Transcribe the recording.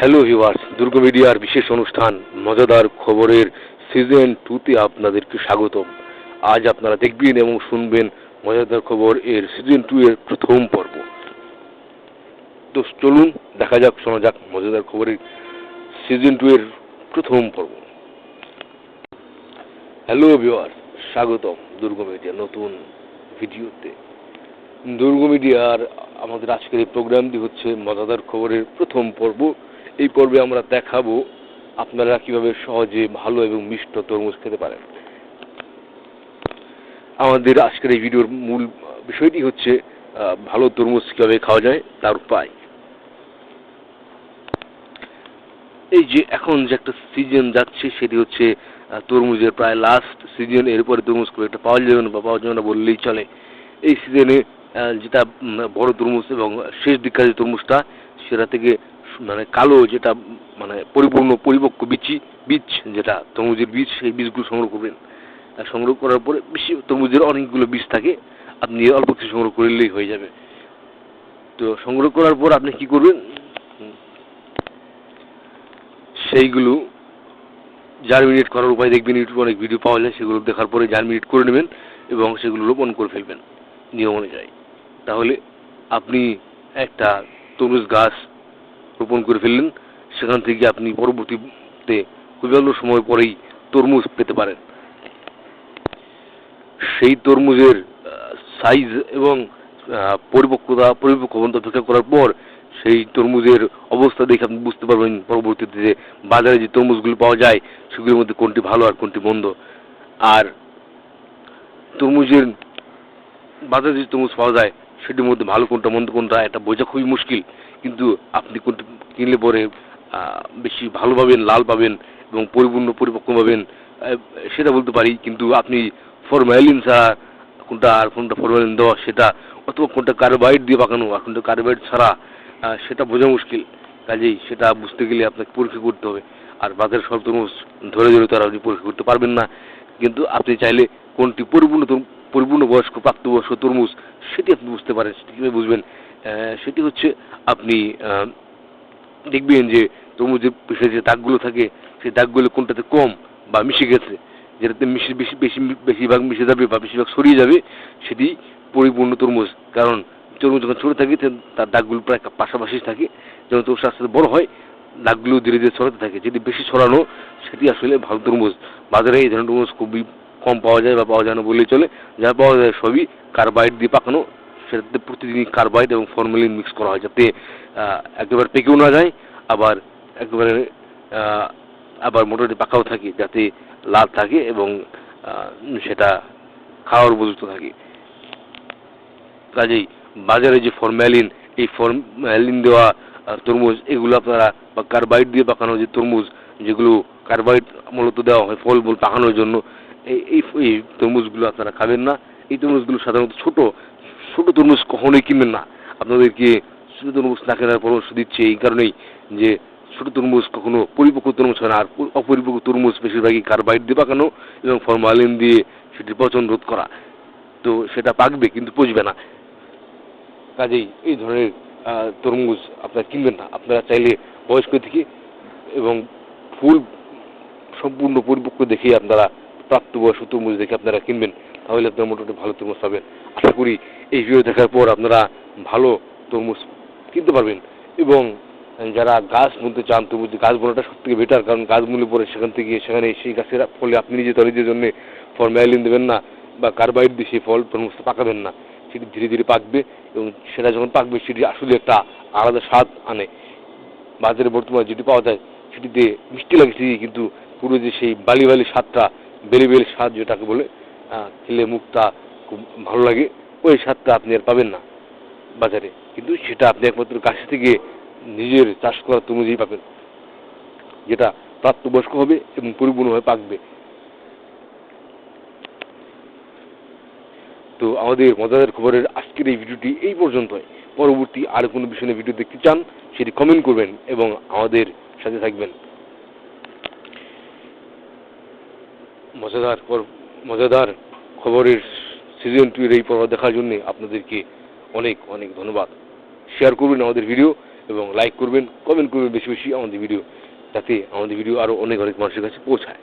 Hello viewers দুর্গ মিডিয়ার বিশেষ অনুষ্ঠান, মজাদার খবরের সিজন টুতে আপনাদেরকে স্বাগতম। আজ আপনারা দেখবেন এবং শুনবেন মজাদার খবর এর সিজন টু এর প্রথম পর্ব। তো চলুন, দেখা যাক, শোনা যাক মজাদার খবরের সিজন টু এর প্রথম পর্ব। হ্যালো ভিউয়ার্স স্বাগতম দুর্গ মিডিয়া নতুন ভিডিওতে। দুর্গ মিডিয়ার আমাদের আজকের এই প্রোগ্রামটি হচ্ছে মজাদার খবরের প্রথম পর্ব। এই পর্বে আমরা দেখাবো আপনারা কীভাবে সহজে ভালো এবং মিষ্ট তরমুজ খেতে পারেন। আমাদের আজকের এই ভিডিওর মূল বিষয়টি হচ্ছে ভালো তরমুজ কীভাবে খাওয়া যায় তার উপায়। এই যে এখন যে একটা সিজন যাচ্ছে, সেটি হচ্ছে তরমুজের প্রায় লাস্ট সিজন এরপরে তরমুজ খুব একটা পাওয়া যাবে না বা পাওয়া যাবে না বললেই চলে। এই সিজনে যেটা বড় তরমুজ এবং শেষ দিককার যে তরমুজটা, সেটা থেকে মানে কালো যেটা মানে পরিপূর্ণ পরিপক্ক বিচি বীজ যেটা তরমুজের বীজ, সেই বীজগুলো সংগ্রহ করবেন। আর সংগ্রহ করার পরে বেশি তরমুজের অনেকগুলো বীজ থাকে, আপনি অল্প কিছু সংগ্রহ করলেই হয়ে যাবে। তো সংগ্রহ করার পর আপনি কি করবেন? সেইগুলো জার্মিনেট করার উপায় দেখবেন, ইউটিউবে অনেক ভিডিও পাওয়া যায়, সেগুলো দেখার পরে জার্মিনেট করে নেবেন এবং সেগুলো রোপণ করে ফেলবেন নিয়ম অনুযায়ী। তাহলে আপনি একটা তরমুজ গাছ রোপণ করে ফেললেন সেখান থেকে আপনি পরবর্তীতে খুবই অল্প সময় পরেই তরমুজ পেতে পারেন। সেই তরমুজের সাইজ এবং আহ, পরিপক্কতা অপেক্ষা করার পর সেই তরমুজের অবস্থা দেখে আপনি বুঝতে পারবেন পরবর্তীতে যে বাজারে যে তরমুজগুলো পাওয়া যায় সেগুলোর মধ্যে কোনটি ভালো আর কোনটি মন্দ। আর তরমুজের বাজারে যে তরমুজ পাওয়া যায় সেটির মধ্যে ভালো কোনটা মন্দ কোনটা এটা বোঝা খুবই মুশকিল। কিন্তু আপনি কোনটি কিনলে পরে বেশি ভালো পাবেন, লাল পাবেন এবং পরিপূর্ণ পরিপক্ক পাবেন সেটা বলতে পারি। কিন্তু আপনি ফরম্যালিন ছাড়া কোনটা আর কোনটা ফরম্যালিন দেওয়া, সেটা অথবা কোনটা কার্বাইড দিয়ে পাকানো আর কোনটা কার্বাইড ছাড়া সেটা বোঝা মুশকিল। কাজেই সেটা বুঝতে গেলে আপনাকে পরীক্ষা করতে হবে। আর বাজারে সব তরমুজ ধরে ধরে তারা আপনি পরীক্ষা করতে পারবেন না। কিন্তু আপনি চাইলে কোনটি পরিপূর্ণ পরিপূর্ণ বয়স্ক প্রাপ্তবয়স্ক তরমুজ, সেটি আপনি বুঝতে পারেন, সেটি কীভাবে বুঝবেন সেটি হচ্ছে আপনি দেখবেন যে তরমুজের পিছনে যে দাগগুলো থাকে, সেই দাগগুলো কোনটাতে কম বা মিশে গেছে, যেটাতে মিশে বেশি বেশি, বেশিরভাগ মিশে যাবে বা বেশিরভাগ ছড়িয়ে যাবে, সেটি পরিপূর্ণ তরমুজ। কারণ তরমুজ যখন ছোটো থাকে তার দাগগুলো প্রায় পাশাপাশি থাকে। যখন তরমুজ আস্তে আস্তে বড় হয়, দাগগুলো ধীরে ধীরে ছড়াতে থাকে। যেটি বেশি ছড়ানো, সেটি আসলে ভালো তরমুজ। বাজারে এই ধরনের তরমুজ খুবই কম পাওয়া যায় বা পাওয়া যায় না বললেই চলে। যা পাওয়া যায় সবই কার্বাইড দিয়ে পাকানো সেটাতে প্রতিদিনই কার্বাইড এবং ফর্মালিন মিক্স করা হয় যাতে একেবারে পেকেও না যায়, আবার একেবারে আবার মোটামুটি পাকাও থাকে যাতে লাল থাকে এবং সেটা খাওয়ার উপযুক্ত থাকে। কাজেই বাজারে যে ফরম্যালিন এই ফরম্যালিন দেওয়া তরমুজ, এগুলো আপনারা বা কার্বাইড দিয়ে পাকানো যে তরমুজ, যেগুলো কার্বাইড মূলত দেওয়া হয় ফল মূল পাকানোর জন্য এই এই তরমুজগুলো আপনারা খাবেন না। এই তরমুজগুলো সাধারণত ছোট ছোট তরমুজ কখনোই কিনবেন না। আপনাদেরকে ছোট তরমুজ না কেনার পরামর্শ দিচ্ছে এই কারণেই যে ছোট তরমুজ কখনো পরিপক্ক তরমুজ হয় না, আর অপরিপক্ক তরমুজ বেশিরভাগই কার্বাইড দিয়ে পাকানো এবং ফরমালিন দিয়ে সেটি পচন রোধ করা। তো সেটা পাকবে কিন্তু পচবে না। কাজেই এই ধরনের তরমুজ আপনারা কিনবেন না। আপনারা চাইলে বয়স্ক থেকে এবং ফুল সম্পূর্ণ পরিপক্ক দেখেই আপনারা প্রাপ্তবয়স্ক তরমুজ দেখে আপনারা কিনবেন। তাহলে আপনারা মোটামুটি ভালো তরমুজ পাবেন। আশা করি এই ভিডিও দেখার পর আপনারা ভালো তরমুজ কিনতে পারবেন। এবং যারা গাছ বুনতে চান, তরমুজ গাছ বোনাটা সব থেকে বেটার কারণ গাছ বুনলে পরে সেখান থেকে সেখানে সেই গাছের ফলে আপনি নিজে তরিজের জন্য ফরম্যালিন দেবেন না বা কার্বাইড দিয়ে সেই ফল তরমুজটা পাকাবেন না। সেটি ধীরে ধীরে পাকবে এবং সেটা যখন পাকবে, সেটি আসলে একটা আলাদা স্বাদ আনে। বাজারে বর্তমানে যেটি পাওয়া যায়, সেটিতে মিষ্টি লাগে ঠিকই কিন্তু পুরো যে সেই বালি বালি স্বাদটা, বেলি বেলি স্বাদ যেটাকে বলে খেলে মুখটা খুব ভালো লাগে, ওই স্বাদটা আপনি আর পাবেন না বাজারে। কিন্তু সেটা আপনি একমাত্র গাছ থেকে নিজের চাষ করা তরমুজই পাবেন, যেটা প্রাপ্তবয়স্ক হবে এবং পরিপূর্ণভাবে পাকবে। তো আমাদের মজাদার খবরের আজকের এই ভিডিওটি এই পর্যন্তই। পরবর্তী আর কোনো বিষয়ে ভিডিও দেখতে চান, সেটি কমেন্ট করবেন এবং আমাদের সাথে থাকবেন। মজাদার পর মজাদার খবরের সিজন টু এর এই পর্ব দেখার জন্য আপনাদেরকে অনেক অনেক ধন্যবাদ। শেয়ার করবেন আমাদের ভিডিও এবং লাইক করবেন কমেন্ট করবেন বেশি বেশি আমাদের ভিডিও যাতে আমাদের ভিডিও আরও অনেক অনেক মানুষের কাছে পৌঁছায়।